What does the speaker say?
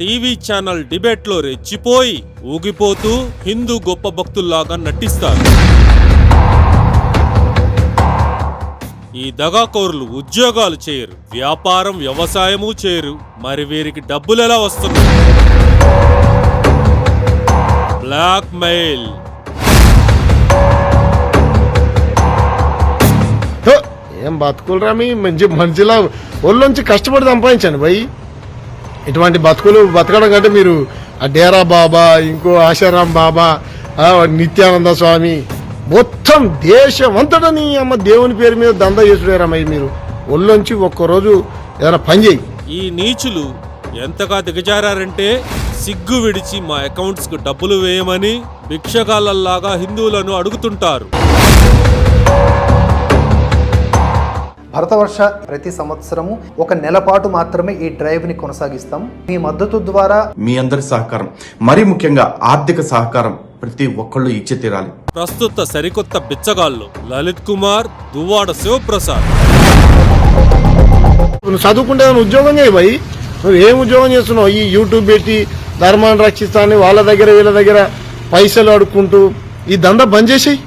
TV channel డిబేట్లో రెచ్చిపోయి ఊగిపోతూ హిందూ గొప్ప భక్తుల్లాగా నటిస్తారు. ఈ దగాకోరులు ఉద్యోగాలు చేయరు వ్యాపారం వ్యవసాయము చేయరు. మరి వీరికి డబ్బులు ఎలా వస్తుంది బ్లాక్ మెయిల్ హో, ఏం బతుకులు మీ? మంచి మనిషిలా ఒళ్ళొంచి కష్టపడి సంపాదించాను భయ్ ఇటువంటి బతుకులు బతకడం కంటే మీరు ఆ డేరా బాబా ఇంకో ఆశారాం బాబా నిత్యానంద స్వామి మొత్తం దేశం అంతటా నీ అమ్మ దేవుని పేరు మీద దందా చేసుడారమ్మయ్య మీరు. ఒళ్ళొంచి ఒక్కరోజు ఏదైనా పని చేయి. ఈ నీచులు ఎంతగా దిగజారంటే సిగ్గు విడిచి మా అకౌంట్స్కు డబ్బులు వేయమని భిక్షగాళ్ళలాగా హిందువులను అడుగుతుంటారు. భరతవర్ష ప్రతి సంవత్సరము ఒక నెల పాటు మాత్రమే ఈ డ్రైవ్ని కొనసాగిస్తాం. మీ మద్దతు ద్వారా మీ అందరి సహకారం మరీ ముఖ్యంగా ఆర్థిక సహకారం ప్రతి ఒక్కళ్ళు ఇచ్చి తీరాలి. ప్రస్తుత సరికొత్త బిచ్చగాళ్ళు లలిత్ కుమార్ దువ్వాడ శివప్రసాద్. నువ్వు చదువుకుంటే ఉద్యోగం చేయి భయ్ నువ్వు ఏం ఉద్యోగం చేస్తున్నావు? ఈ యూట్యూబ్ పెట్టి ధర్మాన్ని రక్షిస్తాను వాళ్ళ దగ్గర వీళ్ళ దగ్గర పైసలు అడుక్కుంటూ ఈ దందా బంద్ చేసేయి.